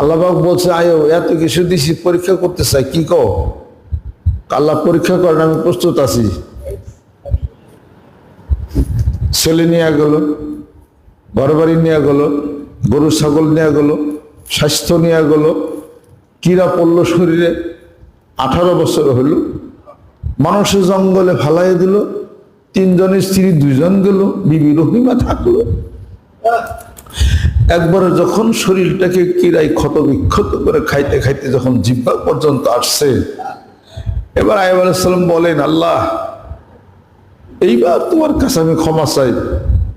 আল্লাহবাক বলছে, আয়ো, এত কিছু দিছি, পরীক্ষা করতে চাই, কি কো আল্লাহ পরীক্ষা করেন, আমি প্রস্তুত আছি। ছেলে নিয়ে গেল ঘর বাড়ি নিয়ে গেল, গরু, ছাগল নিয়ে গেল, স্বাস্থ্য নিয়ে গেল কিরা পড়ল শরীরে, আঠারো বছর হলো, মানুষের জঙ্গলে ফালাই দিল, তিনজনের স্ত্রী দুজন গেল, বিবি রহিমা থাকল। একবারে যখন শরীরটাকে কিরাই ক্ষত বিক্ষত করে খাইতে খাইতে যখন জিব্বা পর্যন্ত আসছে, এবার আইব আলাইসাল্লাম বলেন, আল্লাহ, এইবার তোমার কাছে আমি ক্ষমা চাই।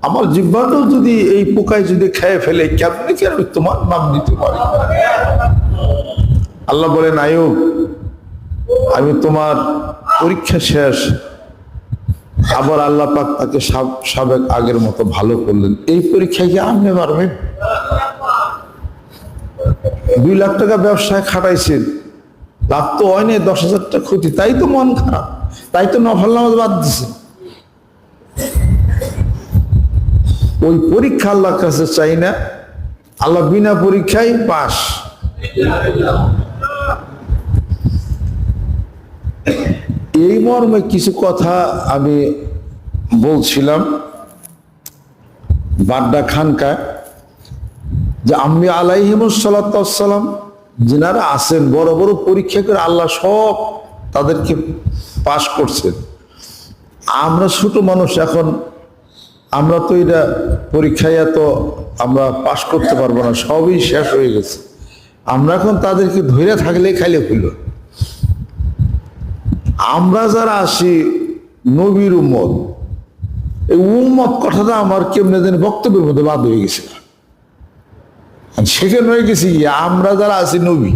আমার জিব্বাটাও যদি এই পোকায় যদি খেয়ে ফেলে, কেমনি কি আমি তোমার নাম নিতে পারি? আল্লাহ বলেন, আয়ুব, আমি তোমার পরীক্ষা শেষ আবার আল্লাহ পাক তাকে সাব- সাবেক আগের মতো ভালো করলেন। এই পরীক্ষায় কি আপনি পারবেন দুই লাখ টাকা ব্যবসায় খাটাইছেন। লাভ তো হয়নি দশ হাজার টাকা ক্ষতি। তাই তো মন খারাপ। তাই তো নফল নামাজ বাদ দিছে। ওই পরীক্ষা আল্লাহর কাছে চাই না। আল্লাহ বিনা পরীক্ষায় পাস। এই মর্মে কিছু কথা আমি বলছিলাম বাড্ডা খানকায় যে আমি আলাইহিমসালাম যিনারা আছেন, বড় বড় পরীক্ষা করে আল্লাহ সব তাদেরকে পাশ করছেন আমরা ছোট মানুষ এখন, আমরা তো এটা পরীক্ষায় এত আমরা পাশ করতে পারব না, সবই শেষ হয়ে গেছে। আমরা এখন তাদেরকে ধরে থাকলে খাইলে খুলল আমরা যারা আসি নবীর উম্মত এই উম্মত কথাটা আমার কেমনে যেন বক্তব্যের মধ্যে বাদ হয়ে গেছিল সেখানে হয়ে গেছি কি, আমরা যারা আছি নবী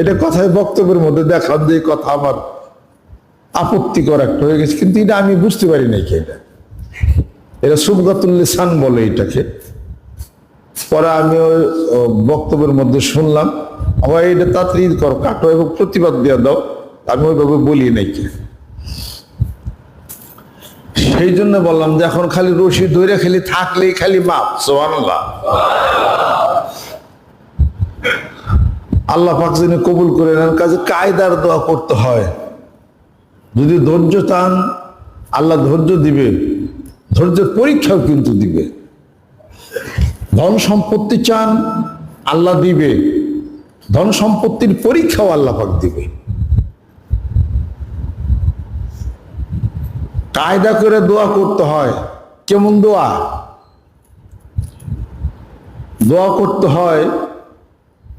এটা কথায় বক্তব্যের মধ্যে দেখান যে কথা আমার আপত্তিকর একটা হয়ে গেছে কিন্তু এটা আমি বুঝতে পারি নাই কি এটা। এটা সুবগাতুল্লিসান বলে এটাকে। পরে আমি ওই বক্তব্যের মধ্যে শুনলাম আমার এটা তাড়াতাড়ি কর কাটো এবং প্রতিবাদ দিয়ে দাও। আমি ওইভাবে বলি নাকি সেই জন্য বললাম যে এখন খালি রশি ধরে খালি থাকলেই খালি মাপ সোহানুল্লাহ আল্লাহ পাক যিনি কবুল করে নেন, কাজে কায়দার দোয়া করতে হয়। যদি ধৈর্য চান আল্লাহ ধৈর্য দিবে। ধৈর্যের পরীক্ষাও কিন্তু দিবে। ধন সম্পত্তি চান, আল্লাহ দিবে। ধন সম্পত্তির পরীক্ষাও আল্লাহ পাক দিবে। কায়দা করে দোয়া করতে হয়। কেমন দোয়া? দোয়া করতে হয়,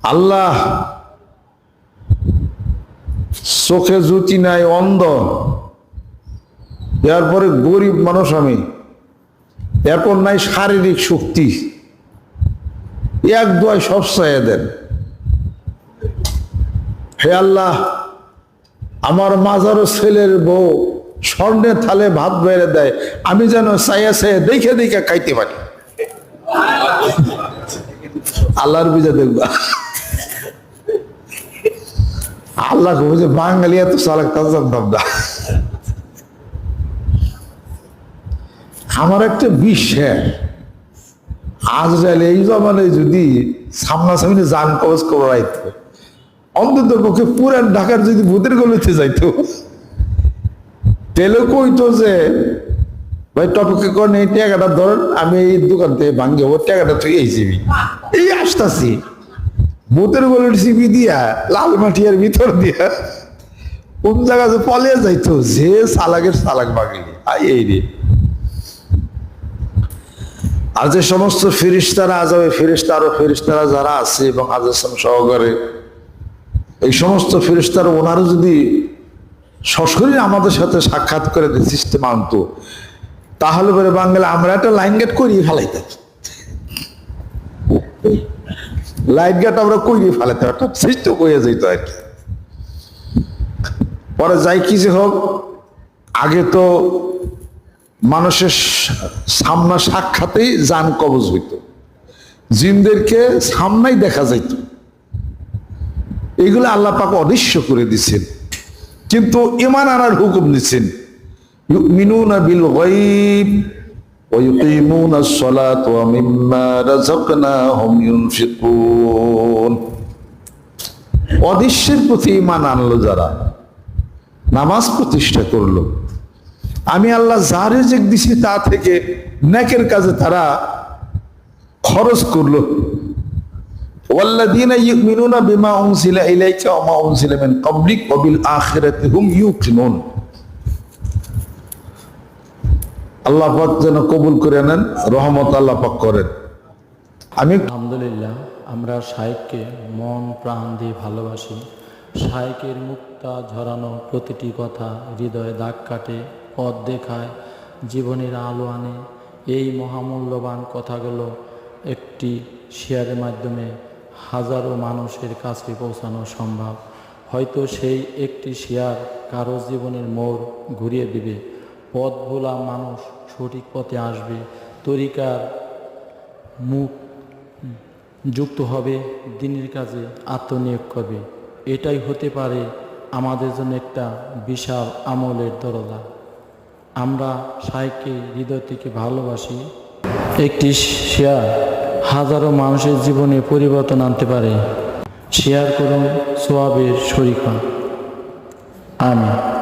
আল্লাহ চোখে জুতি নাই, অন্ধ। এরপরে গরিব মানুষ আমি। এরপর নাই শারীরিক শক্তি। এক দোয়ায় সব চাইয়ে দেন। হে আল্লাহ, আমার মাজারও ছেলের বউ স্বর্ণের থালে ভাত বেড়ে দেয়, আমি যেন চাইয়া চাইয়া দেখে দেখে খাইতে পারি। আল্লাহর বুঝে দেখবা। আল্লাহ বুঝে বাঙালি এত চালাক, তা জানতাম না। আমার একটা বিশ্বাস আজরাইল এই জমানায় যদি সামনাসামনি যান কবজ করাইতো, অন্তত পক্ষে পুরান ঢাকার যদি ভূতের গলিতে যাইতো। তেলে কইতো যে, ভাই, টপকে করেন এই টাকাটা ধরেন, আমি এই দোকান থেকে ভাঙ্গে ওর টাকাটা তুই এই যাবি এই আসতাছি। ভূতের গলির সিবি দিয়া, লাল মাটিয়ার ভিতর দিয়া, কোন জায়গা যে পলিয়ে যাইতো, যে সালাকের সালাক বাঙালি আই, এই রে। আর যে সমস্ত ফিরিস্তারা আজাবে ফিরিস্তা আরও ফিরিস্তারা যারা আছে এবং আজাম সহকারে, এই সমস্ত ফিরিস্তার ওনারা যদি সশরীরে আমাদের সাথে সাক্ষাৎ করে সিস্টেম আনতো, তাহলে পরে বাংলা আমরা একটা লাইন গেট করিয়ে ফেলাইতাম লাইন গেট আমরা করিয়ে ফেলাইতাম একটা সিস্টেম যেত আর কি। পরে যাই কি যে হোক, আগে তো মানুষের সামনা সাক্ষাতেই যান কবজ হইত। জিনদেরকে সামনাই দেখা যাইত। এগুলো আল্লাহ পাক অদৃশ্য করে দিচ্ছেন কিন্তু ইমান আনার হুকুম দিচ্ছেন। অদৃশ্যের প্রতি ইমান আনলো যারা, নামাজ প্রতিষ্ঠা করল। আমি আল্লাহ যা রেজেক দিছি তা থেকে ন্যাকের কাজে তারা খরচ করল। والذين يؤمنون بما أنزل إليك وما أنزل من قبلك وبالآخرة هم يوقنون আল্লাহ পাক যেন কবুল করে নেন রহমত আল্লাহ পাক করেন আমি আলহামদুলিল্লাহ আমরা শাইককে মন প্রাণ দিয়ে ভালোবাসি শাইকের মুক্তা ঝরানো প্রতিটি কথা হৃদয়ে দাগ কাটে পথ দেখায় জীবনের আলো আনে এই মহামূল্যবান কথাগুলো একটি শেয়ারের মাধ্যমে হাজারো মানুষের কাছে পৌঁছানো সম্ভব। হয়তো সেই একটি শেয়ার কারও জীবনের মোড় ঘুরিয়ে দিবে। পথ ভোলা মানুষ সঠিক পথে আসবে। তরিকার মুখ যুক্ত হবে, দিনের কাজে আত্মনিয়োগ করবে। এটাই হতে পারে আমাদের জন্য একটা বিশাল আমলের দরজা। আমরা সাইকে হৃদয় থেকে ভালোবাসি। একটি শেয়ার হাজারো মানুষের জীবনে পরিবর্তন আনতে পারে। শেয়ার করুন সোয়াবের শরীফা। আমি